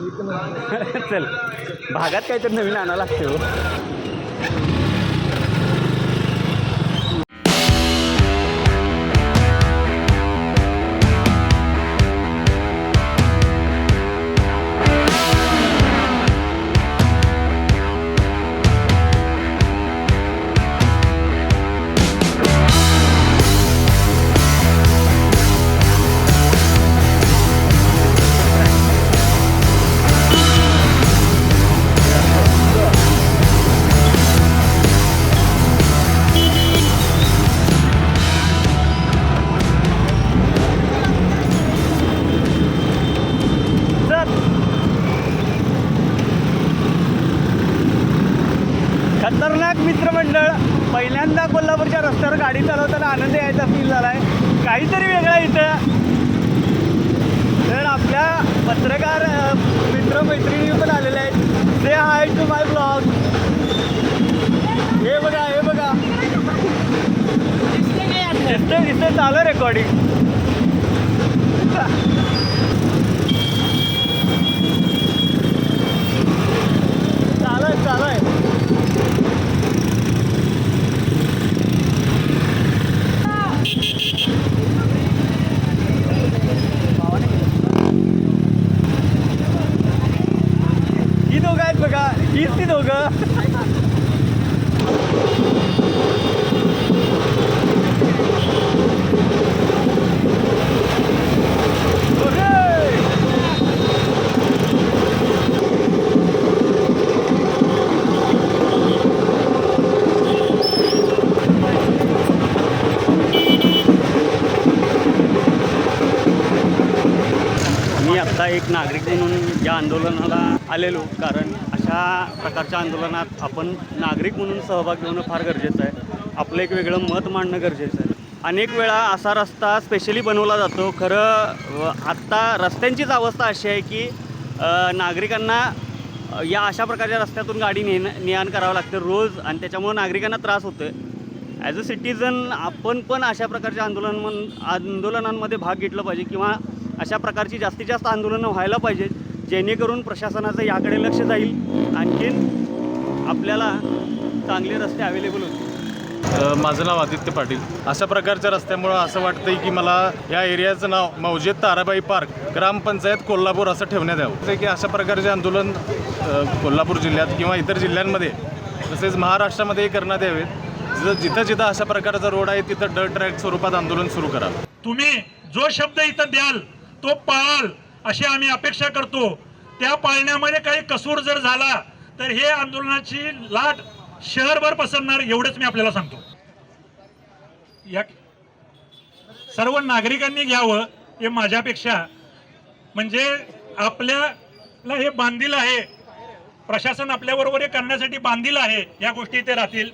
चल भागात काहीतरी नवीन आणावं लागते हो खतरनाक मित्रमंडळ. पहिल्यांदा कोल्हापूरच्या रस्त्यावर गाडी चालवताना आनंद यायचा फील झाला आहे काहीतरी वेगळा इथं. तर आपल्या पत्रकार मित्रमैत्रिणी मित्र मैत्रिणी पण आलेले आहेत. ते हाय टू माय ब्लॉग हे बघा हे बघा. दिसते दिसतं चालू रेकॉर्डिंग चालू आहे चालू आहे ही दोघं आहेत बघा हीच ती दोघं. मी आत्ता एक नागरिक म्हणून या आंदोलनाला आलेलो कारण अशा प्रकारच्या आंदोलनात आपण नागरिक म्हणून सहभाग घेणं फार गरजेचं आहे. आपलं एक वेगळं मत मांडणं गरजेचं आहे. अनेक वेळा असा रस्ता स्पेशली बनवला जातो. खरं व आत्ता रस्त्यांचीच अवस्था अशी आहे की नागरिकांना या अशा प्रकारच्या रस्त्यातून गाडी नेणं ने आण करावं लागतं रोज आणि त्याच्यामुळं नागरिकांना त्रास होतो आहे ॲज अ सिटीजन आपण पण अशा प्रकारच्या आंदोलन आंदोलनांमध्ये भाग घेतला पाहिजे किंवा अशा प्रकारची जास्तीत जास्त आंदोलनं व्हायला पाहिजेत जेणेकरून प्रशासनाचं याकडे लक्ष जाईल. आणखीन आपल्याला चांगले रस्ते अवेलेबल होतील. अ, माझं नाव आदित्य पाटील. अशा प्रकारच्या रस्त्यामुळं असं वाटतंय की मला या एरियाचं नाव मौजेद ताराबाई पार्क ग्रामपंचायत कोल्हापूर असं ठेवण्यात यावं. की अशा प्रकारचे आंदोलन कोल्हापूर जिल्ह्यात किंवा इतर जिल्ह्यांमध्ये तसेच महाराष्ट्रामध्ये करण्यात यावेत. जिथं जिथं जिथं अशा प्रकारचा रोड आहे तिथं डर ट्रॅक स्वरूपात आंदोलन सुरू करावं. तुम्ही जो शब्द इथं द्याल तो पाळाल अशी आम्ही अपेक्षा करतो. त्या पाळण्यामध्ये काही कसूर जर झाला तर हे आंदोलनाची लाट शहरभर पसरणार एवढंच मी आपल्याला सांगतो. या सर्व नागरिकांनी घ्यावं हे माझ्यापेक्षा म्हणजे आपल्याला हे बांधील आहे प्रशासन आपल्याबरोबर हे करण्यासाठी बांधील आहे या गोष्टी इथे राहतील.